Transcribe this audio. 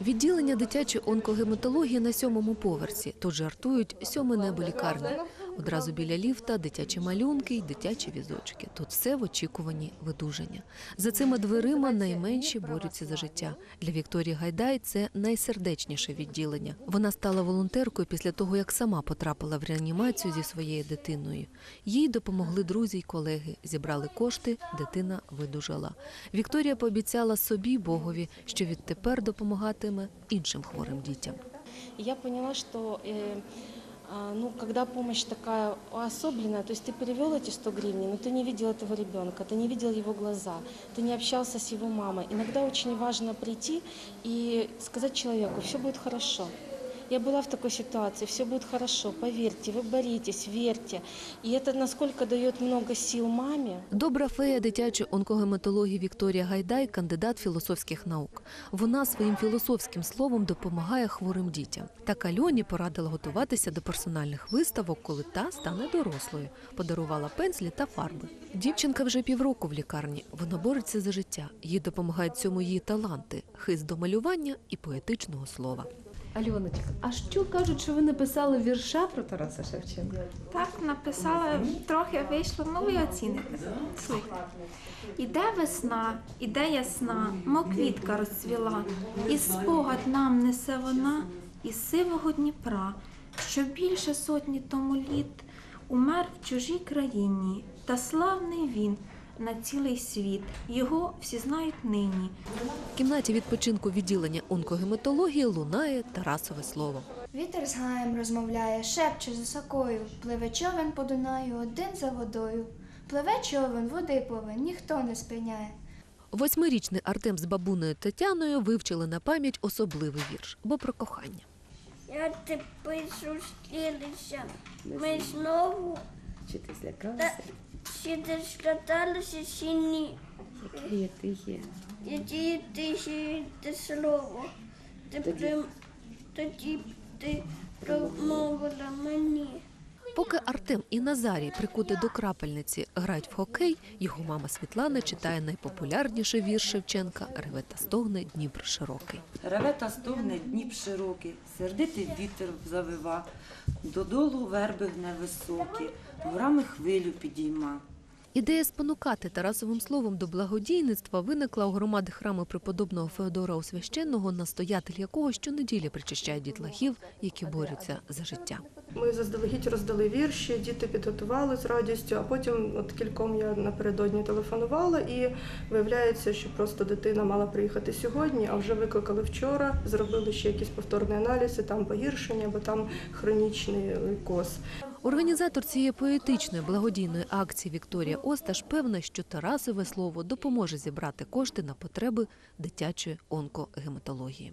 Відділення дитячої онкогематології на сьомому поверсі. Тут жартують сьоме небо лікарні. Одразу біля ліфта дитячі малюнки й дитячі візочки. Тут все в очікуванні видужання. За цими дверима найменші борються за життя. Для Вікторії Гайдай це найсердечніше відділення. Вона стала волонтеркою після того, як сама потрапила в реанімацію зі своєю дитиною. Їй допомогли друзі й колеги, зібрали кошти, дитина видужала. Вікторія пообіцяла собі Богові, що відтепер допомагатиме іншим хворим дітям. Я поняла, э, а, ну, когда помощь такая особенная, то есть ты перевел эти 100 гривен, но ты не видел этого ребенка, ты не видел его глаза, ты не общался с его мамой. Иногда очень важно прийти и сказать человеку, все будет хорошо. Я была в такой ситуации, все будет хорошо, поверьте, вы боритесь, верьте. И это насколько дает много сил маме. Добра фея дитячої онкогематології Вікторія Гайдай кандидат філософських наук. Вона своїм філософським словом допомагає хворим дітям. Так Альоні порадила готуватися до персональних виставок, коли та стане дорослою. Подарувала пензлі та фарби. Дівчинка вже півроку в лікарні. Вона бореться за життя. Їй допомагають цьому її таланти, хист до малювання і поетичного слова. Альоночка, а що кажуть, що ви написали вірша про Тараса Шевченка? Так, написала, трохи вийшло, ну ви оціните. Слухайте. Іде весна, іде ясна, мов квітка розцвіла, і спогад нам несе вона із сивого Дніпра, що більше сотні тому літ умер в чужій країні, та славний він на цілий світ. Його всі знають нині. В кімнаті відпочинку відділення онкогематології лунає Тарасове слово. Вітер з гаєм розмовляє, шепче за сокою, пливе човен по Дунаю один за водою. Пливе човен, води повен, ніхто не спиняє. Восьмирічний Артем з бабунею Тетяною вивчили на пам'ять особливий вірш, бо про кохання. Я тепер зустрілися. Ми знову Чи ти та злякався? ще не скаталися чи ні. Яке ти є? Тоді ти те слово. Ти тоді ти промовила мені. Поки Артем і Назарій, прикути до крапельниці, грають в хокей, його мама Світлана читає найпопулярніший вірш Шевченка Реве та стогне Дніпр широкий. Реве та стогне Дніп широкий, сердитий вітер завива, додолу верби гне високі, горами хвилю підійма. Ідея спонукати Тарасовим словом до благодійництва виникла у громади храму преподобного Феодора Освященного, настоятель якого щонеділі причащає дітлахів, які борються за життя. Ми заздалегідь роздали вірші, діти підготували з радістю, а потім от кільком я напередодні телефонувала, і виявляється, що просто дитина мала приїхати сьогодні, а вже викликали вчора, зробили ще якісь повторні аналізи, там погіршення, бо там хронічний лейкоз. Організатор цієї поетичної благодійної акції Вікторія Осташ певна, що Тарасове слово допоможе зібрати кошти на потреби дитячої онкогематології.